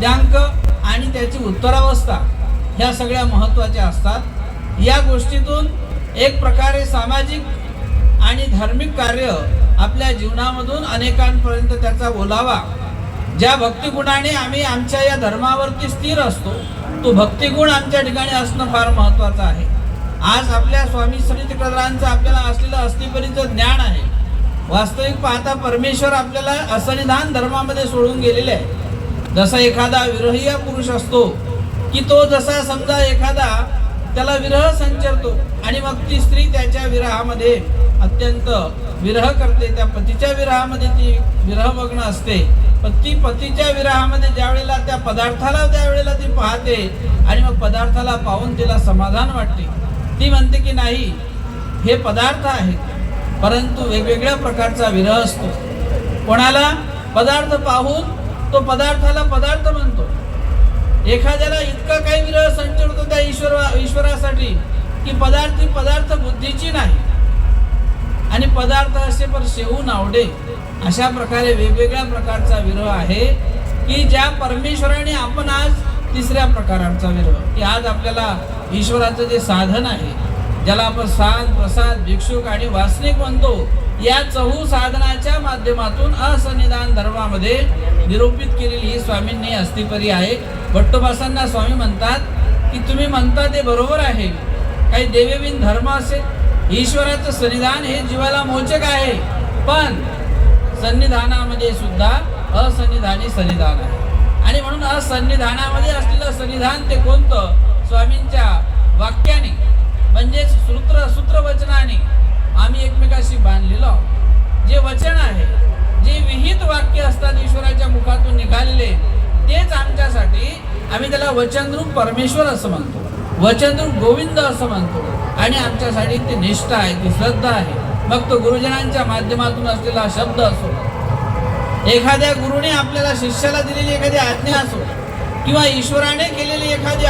दिनांक आणि त्याची उत्तरावस्था ह्या सगळ्या महत्त्वाच्या असतात. या गोष्टीतून एक प्रकारे सामाजिक आणि धार्मिक कार्य आपल्या जीवनामधून अनेकांपर्यंत त्याचा बोलावा ज्या भक्तिगुणाने आम्ही आमच्या या धर्मावरती स्थिर असतो तो भक्तिगुण आमच्या ठिकाणी असणं फार महत्त्वाचं आहे. आज आपल्या स्वामी श्री आपल्याला असलेलं अस्थिपरीचं ज्ञान आहे. वास्तविक पाहता परमेश्वर आपल्याला असनिधान धर्मामध्ये सोडून गेलेले आहे. जसा एखादा विरहीय पुरुष असतो की तो जसा समजा एखादा त्याला विरह संचरतो आणि मग ती स्त्री त्याच्या विरहामध्ये अत्यंत विरह करते त्या पतीच्या विरहामध्ये ती विरहमग्न असते पण ती पतीच्या विरहामध्ये ज्या वेळेला त्या पदार्थाला त्यावेळेला ती पाहते आणि मग पदार्थाला पाहून तिला समाधान वाटते. ती म्हणते की नाही हे पदार्थ आहेत परंतु वेगवेगळ्या प्रकारचा विरह असतो. कोणाला पदार्थ पाहून तो पदार्थाला पदार्थ म्हणतो. एखाद्याला इतका काही विरह संचरतो त्या ईश्वर ईश्वरासाठी की पदार्थी पदार्थ बुद्धीची नाही. आणि पदार्थ असे पर शेवून आवडे अशा प्रकारे वेगवेगळ्या प्रकारचा विरह आहे की ज्या परमेश्वराने आपण आज तिसऱ्या प्रकारांचा विरह. की आज आपल्याला ईश्वराचं जे साधन आहे ज्याला आपण साध प्रसाद भिक्षुक आणि वासनिक म्हणतो या चहू साधनाच्या माध्यमातून असनिधान धर्मामध्ये निरूपित केलेली ही स्वामींनी अस्थिपरी आहे. भट्टोबासांना स्वामी म्हणतात की तुम्ही म्हणता ते बरोबर आहे. काही देवीबिन धर्म असेल ईश्वराचं सन्निधान हे जीवाला मोचक आहे. पण सन्निधानामध्ये सुद्धा असन्निधानी सन्निधान आहे. आणि म्हणून असन्निधानामध्ये असलेलं सन्निधान ते कोणतं? स्वामींच्या आम्ही बांधलेलो. आहोत जे वचन आहे जे विहित वाक्य असतात ईश्वराच्या मुखातून निघालेले तेच आमच्यासाठी आम्ही त्याला वचनरूप परमेश्वर असं म्हणतो. वचनरूप गोविंद असं म्हणतो. आणि आमच्यासाठी ती निष्ठा आहे ती श्रद्धा आहे. मग तो गुरुजनांच्या माध्यमातून असलेला शब्द असो. एखाद्या गुरुने आपल्याला शिष्याला दिलेली एखादी आज्ञा असो किंवा ईश्वराने केलेली एखादी